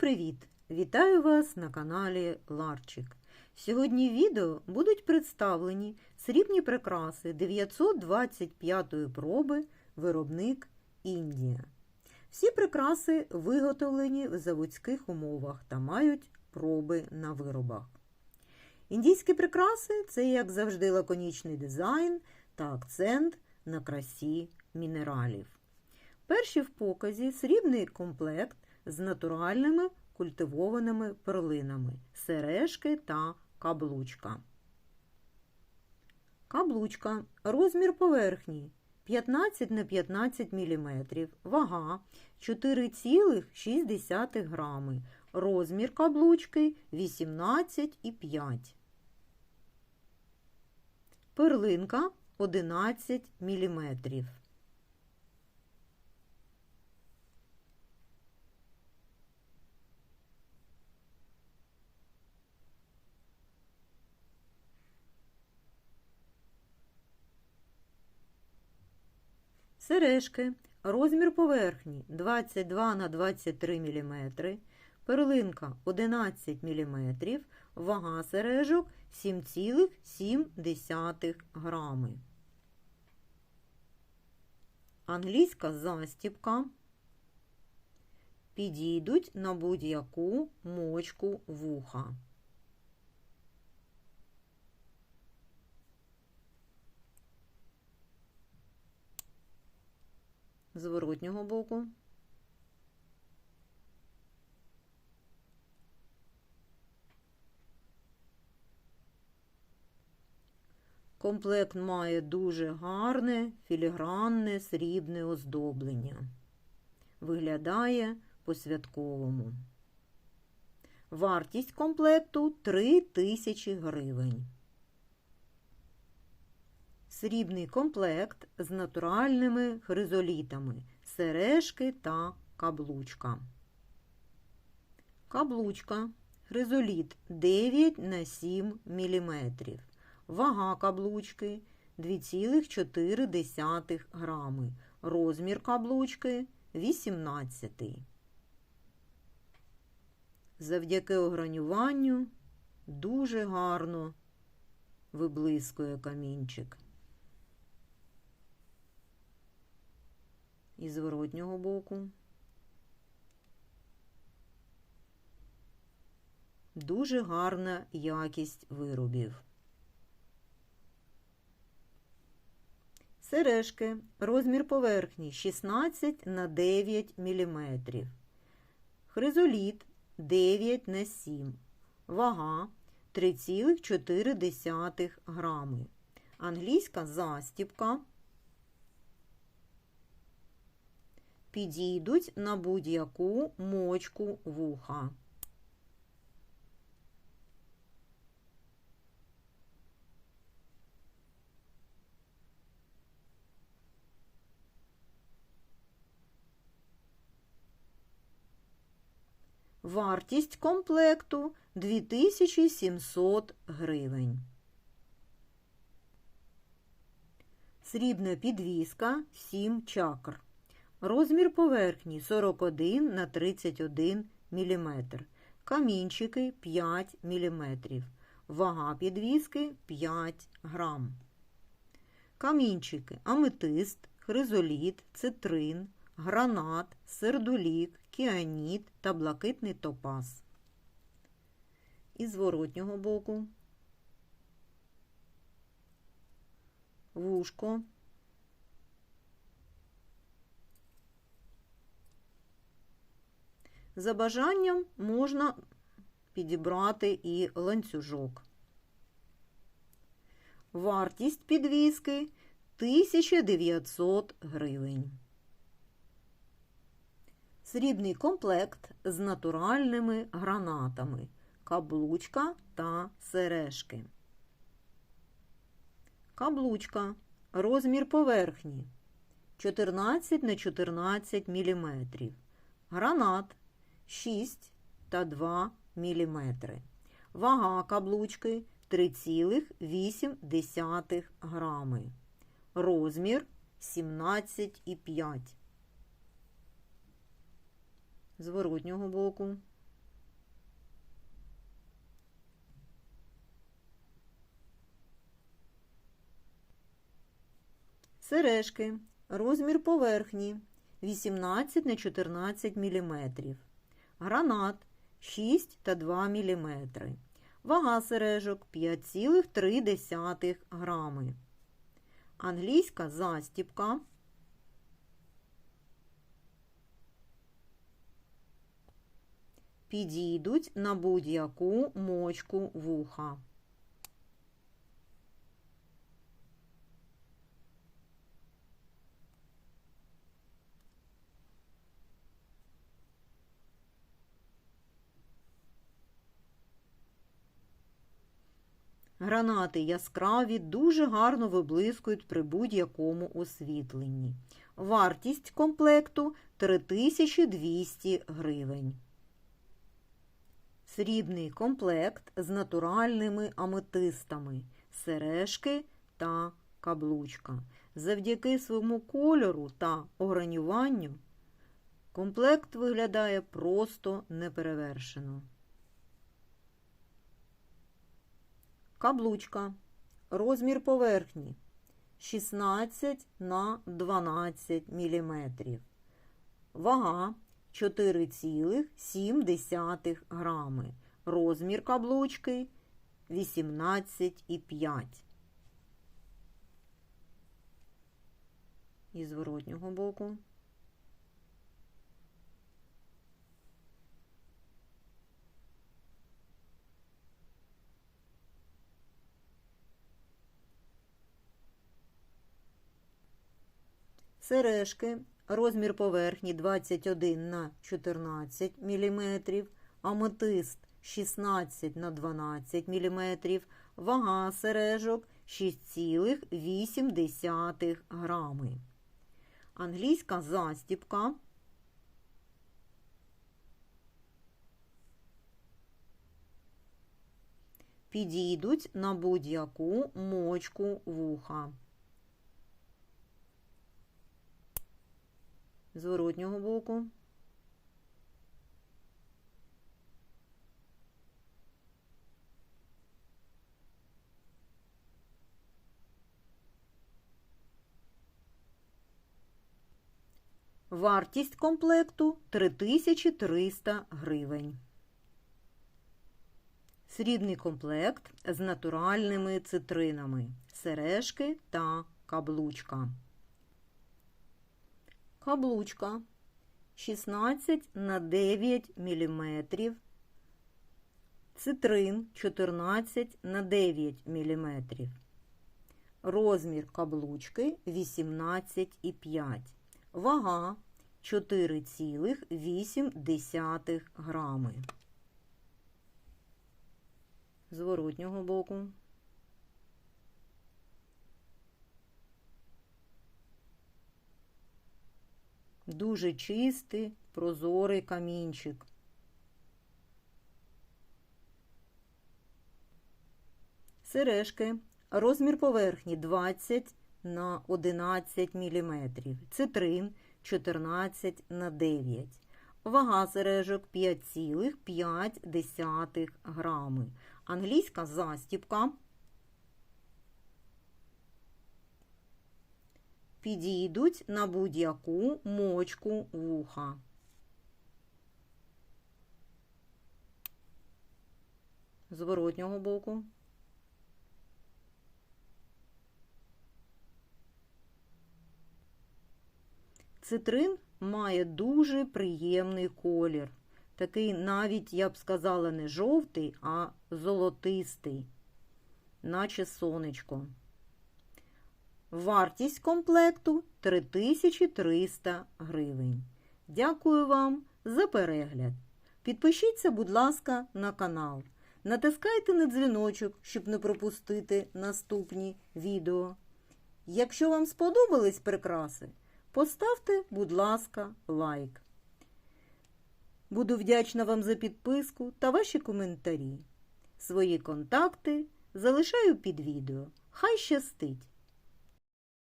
привіт! Вітаю вас на каналі Ларчик. Сьогодні в відео будуть представлені срібні прикраси 925-ї проби виробник Індія. Всі прикраси виготовлені в заводських умовах та мають проби на виробах. Індійські прикраси це, як завжди, лаконічний дизайн та акцент на красі мінералів. Перші в показі срібний комплект з натуральними культивованими перлинами, сережки та каблучка. Каблучка. Розмір поверхні 15 на 15 мм, вага 4,6 грами, розмір каблучки 18,5 Перлинка 11 мм. Сережки. Розмір поверхні 22 на 23 мм, перлинка 11 мм, вага сережок 7,7 грами. Англійська застібка. Підійдуть на будь-яку мочку вуха. Зворотнього боку. Комплект має дуже гарне філігранне срібне оздоблення. Виглядає по-святковому. Вартість комплекту 3 тисячі гривень. Срібний комплект з натуральними хризолітами, сережки та каблучка. Каблучка. Хризоліт 9 на 7 мм. Вага каблучки 2,4 грами. Розмір каблучки 18. Завдяки огранюванню дуже гарно виблискує камінчик. І зворотнього боку. Дуже гарна якість виробів. Сережки. Розмір поверхні 16 на 9 мм. Хризоліт 9 на 7 Вага 3,4 грами. Англійська застіпка підійдуть на будь-яку мочку вуха. Вартість комплекту 2700 гривень. Срібна підвіска 7 чакр. Розмір поверхні 41 на 31 мм. Камінчики 5 мм. Вага підвіски 5 грам. Камінчики аметист, хризоліт, цитрин, гранат, сердолік, кіаніт та блакитний топаз. І зворотнього боку. Вушко За бажанням можна підібрати і ланцюжок. Вартість підвіски 1900 гривень. Срібний комплект з натуральними гранатами, каблучка та сережки. Каблучка. Розмір поверхні 14 на 14 мм. Гранат 6 та 2 мм. Вага каблучки 3,8 грами. Розмір 17,5. Зворотнього боку. Сережки. Розмір поверхні 18 на 14 міліметрів. Гранат 6 та 2 мм. Вага сережок 5,3 грами. Англійська застіпка. Підійдуть на будь-яку мочку вуха. Гранати яскраві дуже гарно виблискують при будь-якому освітленні. Вартість комплекту 3200 гривень. Срібний комплект з натуральними аметистами, сережки та каблучка. Завдяки своєму кольору та огранюванню комплект виглядає просто неперевершено. Каблучка. Розмір поверхні 16 на 12 мм. Вага 4,7 грами. Розмір каблучки 18,5. І зворотнього боку. Сережки. Розмір поверхні 21 на 14 мм, аметист 16 на 12 мм, вага сережок 6,8 грами. Англійська застіпка. Підійдуть на будь-яку мочку вуха. Зворотнього боку. Вартість комплекту 3300 гривень. Срібний комплект з натуральними цитринами, сережки та каблучка. Каблучка 16 на 9 мм. Цитрин 14 на 9 мм. Розмір каблучки 18,5. Вага 4,8 грами. Зворотнього боку. Дуже чистий, прозорий камінчик. Сережки. Розмір поверхні 20 на 11 мм. Цитрин 14 на 9 Вага сережок 5,5 грами. Англійська застіпка. Підійдуть на будь-яку мочку вуха. Зворотнього боку. Цитрин має дуже приємний колір. Такий навіть, я б сказала, не жовтий, а золотистий, наче сонечко. Вартість комплекту 3300 гривень. Дякую вам за перегляд. Підпишіться, будь ласка, на канал. Натискайте на дзвіночок, щоб не пропустити наступні відео. Якщо вам сподобались прикраси, поставте, будь ласка, лайк. Буду вдячна вам за підписку та ваші коментарі. Свої контакти залишаю під відео. Хай щастить!